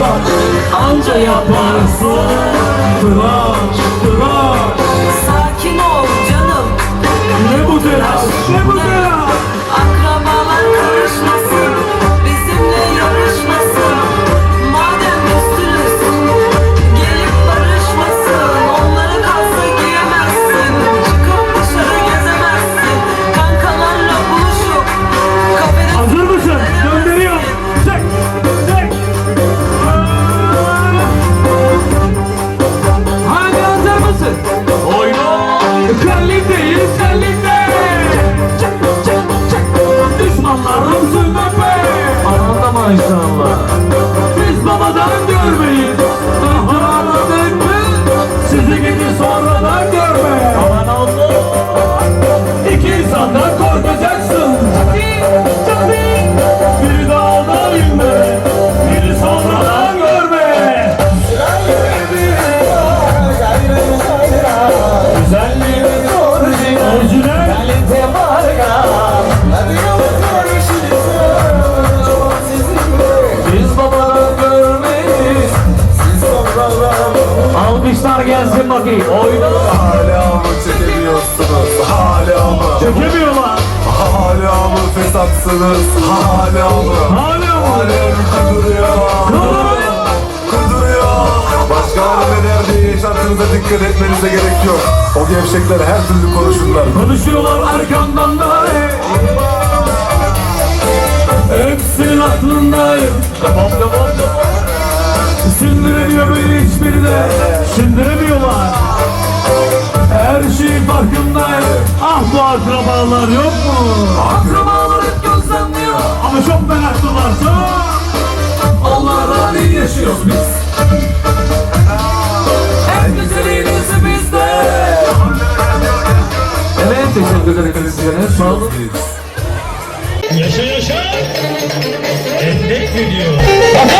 bak anca yaparsın. Bırak maşallah. Biz babadan görmeyiz. Aha anladık? Sizi gibi Alkışlar gelsin bakayım. Oyna. Hala mı çekemiyorsunuz? Hala mı? Çekemiyorlar. Hala mı fesatsınız? Hala mı? Hala mı? Alev kuduruyor. Kuduruyor. Başkaları ne der diye yaşantınıza dikkat etmenize gerek yok. O gevşekler her türlü konuşurlar. Konuşuyorlar arkamdan da Hepsinin aklındayım Sindiremiyor beni hiçbiri de Sindiremiyorlar. Her şeyin farkındayım Ah bu akrabalar yok mu? Akrabalar hep gözlemliyor. Ama çok meraklılarsa Onlardan iyi yaşıyoruz biz? En güzeliniz bizde. Evet teşekkür ederim sizlere. Sağ olun. Yaşa yaşa. Endek video.